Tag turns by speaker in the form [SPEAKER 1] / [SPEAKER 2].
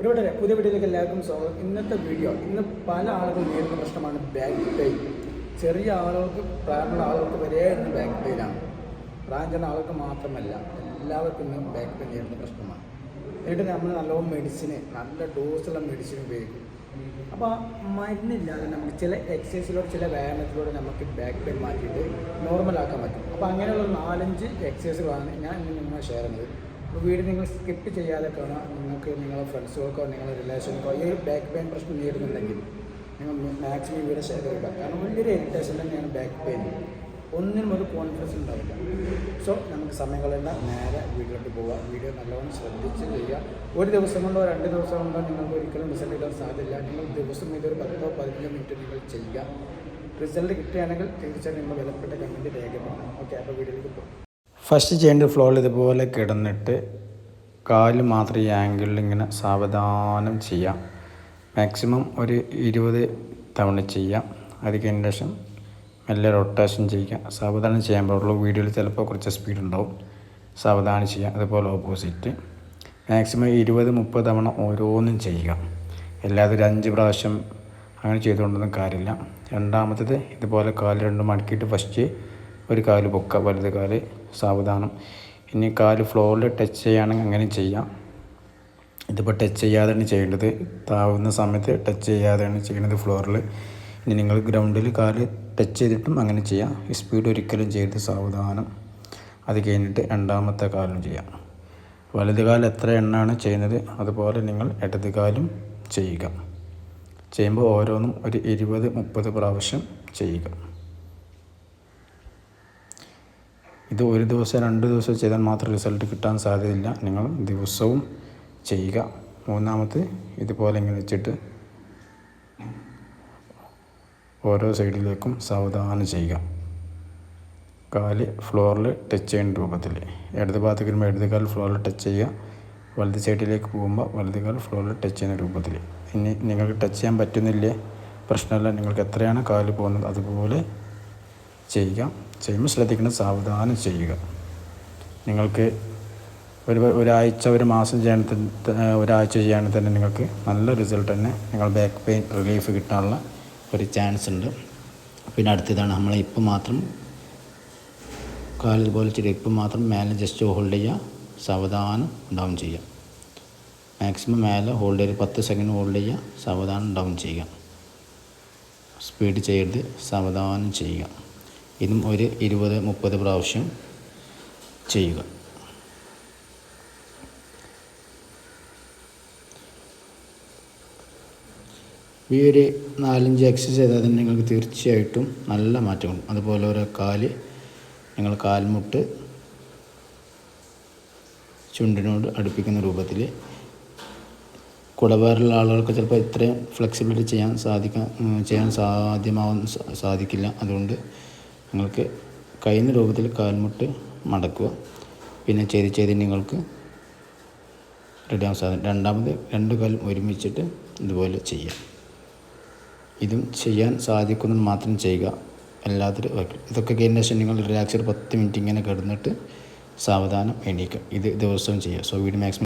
[SPEAKER 1] ഇവിടെ പുതിയ വീഡിയോയിലേക്ക് എല്ലാവർക്കും സ്വാഗതം. ഇന്നത്തെ വീഡിയോ ഇന്ന് പല ആളുകളും നേരിടുന്ന പ്രശ്നമാണ് ബാക്ക് പെയിൻ ചെറിയ ആളുകൾക്ക് പ്രായമുള്ള ആളുകൾക്ക് വരെ ഇന്ന് ബാക്ക് പെയിനാണ് പ്രായം ചെന്ന ആളുകൾക്ക് മാത്രമല്ല എല്ലാവർക്കും ഇന്ന് ബാക്ക് പെയിൻ നേരിടുന്ന പ്രശ്നമാണ്. എന്നിട്ട് നമ്മൾ നല്ലോണം മെഡിസിന് നല്ല ഡോസുള്ള മെഡിസിൻ ഉപയോഗിക്കും. അപ്പോൾ മരുന്നില്ലാതെ നമുക്ക് ചില എക്സസൈസിലൂടെ ചില വ്യായാമത്തിലൂടെ നമുക്ക് ബാക്ക് പെയിൻ മാറ്റിയിട്ട് നോർമലാക്കാൻ പറ്റും. അപ്പോൾ അങ്ങനെയുള്ള നാലഞ്ച് എക്സസൈസുകളാണ് ഞാൻ ഇന്ന് നിങ്ങളെ ഷെയർ ചെയ്യുന്നത്. വീഡിയോ നിങ്ങൾ സ്കിപ്പ് ചെയ്യാതെ കാണാം. നിങ്ങൾക്ക് നിങ്ങളുടെ ഫ്രണ്ട്സുകൾക്കോ നിങ്ങളുടെ റിലേഷൻക്കോ ഈ ഒരു ബാക്ക് പെയിൻ പ്രശ്നം നേരിടുന്നുണ്ടെങ്കിൽ നിങ്ങൾ മാക്സിമം വീഡിയോ ഷെയർ ചെയ്യുക കാരണം വലിയൊരു ഇറിറ്റേഷൻ തന്നെയാണ് ബാക്ക് പെയിൻ ഒന്നിനും ഒരു കോൺഫിഡൻസ് ഉണ്ടാവില്ല. സോ നമുക്ക് സമയങ്ങളെല്ലാം നേരെ വീട്ടിലോട്ട് പോവുക. വീഡിയോ നല്ലവണ്ണം ശ്രദ്ധിച്ച് ചെയ്യുക. ഒരു ദിവസം കൊണ്ടോ രണ്ട് ദിവസം കൊണ്ടോ നിങ്ങൾക്ക് ഒരിക്കലും റിസൾട്ട് കിട്ടാൻ സാധ്യതയില്ല. നിങ്ങൾ ദിവസം ഇതൊരു പത്തോ പതിനഞ്ചോ മിനിറ്റ് നിങ്ങൾ ചെയ്യുക. റിസൾട്ട് കിട്ടുകയാണെങ്കിൽ തീർച്ചയായിട്ടും നിങ്ങൾ വിലപ്പെട്ട കമന്റ് രേഖപ്പെടുത്തണം. ഓക്കെ അപ്പോൾ വീഡിയോയിലേക്ക് പോകും.
[SPEAKER 2] ഫസ്റ്റ് ചെയ്യേണ്ട ഫ്ലോറിൽ ഇതുപോലെ കിടന്നിട്ട് കാൽ മാത്രം ഈ ആംഗിളിൽ ഇങ്ങനെ സാവധാനം ചെയ്യാം. മാക്സിമം ഒരു ഇരുപത് തവണ ചെയ്യാം. അത് കഴിഞ്ഞ ശേഷം മെല്ലെ റൊട്ടേഷൻ ചെയ്യുക സാവധാനം ചെയ്യാൻ പാടുള്ളൂ. വീഡിയോയിൽ ചിലപ്പോൾ കുറച്ച് സ്പീഡ് ഉണ്ടാവും. സാവധാനം ചെയ്യാം. അതുപോലെ ഓപ്പോസിറ്റ് മാക്സിമം ഇരുപത് മുപ്പത് തവണ ഓരോന്നും ചെയ്യുക അല്ലാതെ ഒരു അഞ്ച് പ്രാവശ്യം അങ്ങനെ ചെയ്തുകൊണ്ടൊന്നും കാര്യമില്ല. രണ്ടാമത്തേത് ഇതുപോലെ കാൽ രണ്ടും മടക്കിയിട്ട് ഫസ്റ്റ് ഒരു കാൽ പൊക്ക വലുത് കാൽ സാവധാനം. ഇനി കാൽ ഫ്ലോറിൽ ടച്ച് ചെയ്യുകയാണെങ്കിൽ അങ്ങനെ ചെയ്യാം. ഇതിപ്പോൾ ടച്ച് ചെയ്യാതെയാണ് ചെയ്യേണ്ടത്. താവുന്ന സമയത്ത് ടച്ച് ചെയ്യാതെയാണ് ചെയ്യുന്നത് ഫ്ലോറിൽ ഇനി നിങ്ങൾ ഗ്രൗണ്ടിൽ കാൽ ടച്ച് ചെയ്തിട്ടും അങ്ങനെ ചെയ്യാം. സ്പീഡ് ഒരിക്കലും ചെയ്ത് സാവധാനം. അത് കഴിഞ്ഞിട്ട് രണ്ടാമത്തെ കാലും ചെയ്യാം. വലത് കാലം എത്ര എണ്ണാണ് ചെയ്യുന്നത്? അതുപോലെ നിങ്ങൾ ഇടത് കാലും ചെയ്യുക. ചെയ്യുമ്പോൾ ഓരോന്നും ഒരു ഇരുപത് മുപ്പത് പ്രാവശ്യം ചെയ്യുക. ഇത് ഒരു ദിവസം രണ്ട് ദിവസം ചെയ്താൽ മാത്രം റിസൾട്ട് കിട്ടാൻ സാധ്യതയില്ല. നിങ്ങൾ ദിവസവും ചെയ്യുക. മൂന്നാമത് ഇതുപോലെ ഇങ്ങനെ വെച്ചിട്ട് ഓരോ സൈഡിലേക്കും സാവധാനം ചെയ്യുക. കാൽ ഫ്ലോറിൽ ടച്ച് ചെയ്യുന്ന രൂപത്തിൽ. ഇടത് ഭാഗത്ത് വരുമ്പോൾ ഇടത് കാൽ ഫ്ലോറിൽ ടച്ച് ചെയ്യുക. വലത് സൈഡിലേക്ക് പോകുമ്പോൾ വലത് കാൽ ഫ്ലോറിൽ ടച്ച് ചെയ്യുന്ന രൂപത്തിൽ. ഇനി നിങ്ങൾക്ക് ടച്ച് ചെയ്യാൻ പറ്റുന്നില്ലേ? പ്രശ്നമല്ല. നിങ്ങൾക്ക് എത്രയാണ് കാൽ പോകുന്നത്? അതുപോലെ ചെയ്യുക ചെയ്യുമ്പോൾ ശ്രദ്ധിക്കണം സാവധാനം ചെയ്യുക. നിങ്ങൾക്ക് ഒരു ഒരാഴ്ച ഒരു മാസം ചെയ്യണ ഒരാഴ്ച ചെയ്യുകയാണെങ്കിൽ തന്നെ നിങ്ങൾക്ക് നല്ല റിസൾട്ട് തന്നെ നിങ്ങൾ ബാക്ക് പെയിൻ റിലീഫ് കിട്ടാനുള്ള ഒരു ചാൻസ് ഉണ്ട്. പിന്നെ അടുത്തതാണ് നമ്മൾ ഇപ്പം മാത്രം കാലിൽ പോലെ ചെയ്ത് ഇപ്പം മാത്രം മേലെ ജസ്റ്റ് ഹോൾഡ് ചെയ്യുക സാവധാനം ഡൗൺ ചെയ്യുക മാക്സിമം മേലെ ഹോൾഡ് ചെയ്ത് പത്ത് സെക്കൻഡ് ഹോൾഡ് ചെയ്യുക സാവധാനം ഡൗൺ ചെയ്യുക സ്പീഡ് ചെയ്യരുത് സാവധാനം ചെയ്യുക. ഇതും ഒരു ഇരുപത് മുപ്പത് പ്രാവശ്യം ചെയ്യുക. ഈ ഒരു നാലഞ്ച് എക്സസൈസ് ചെയ്താൽ തന്നെ നിങ്ങൾക്ക് തീർച്ചയായിട്ടും നല്ല മാറ്റം ഉണ്ട് അതുപോലെ ഓരോ കാൽ നിങ്ങൾ കാൽമുട്ട് ചുണ്ടിനോട് അടുപ്പിക്കുന്ന രൂപത്തിൽ കുടവേറുള്ള ആളുകൾക്ക് ചിലപ്പോൾ ഇത്രയും ഫ്ലെക്സിബിലിറ്റി ചെയ്യാൻ സാധിക്കാൻ ചെയ്യാൻ സാധ്യമാവാൻ സാധിക്കില്ല. അതുകൊണ്ട് നിങ്ങൾക്ക് കഴിയുന്ന രൂപത്തിൽ കാൽമുട്ട് മടക്കുക. പിന്നെ ചെയ്ത് ചെയ്ത് നിങ്ങൾക്ക് റെഡിയാവാൻ സാധിക്കും രണ്ടാമത് രണ്ട് കാലും ഒരുമിച്ചിട്ട് ഇതുപോലെ ചെയ്യാം. ഇതും ചെയ്യാൻ സാധിക്കുന്നത് മാത്രം ചെയ്യുക. അല്ലാത്തൊരു ഇതൊക്കെ കഴിഞ്ഞ ശേഷം നിങ്ങൾ റിലാക്സ് ഒരു പത്ത് മിനിറ്റ് ഇങ്ങനെ കിടന്നിട്ട് സാവധാനം എണീക്കുക. ഇത് ദിവസവും ചെയ്യുക. സോ വീട് മാക്സിമം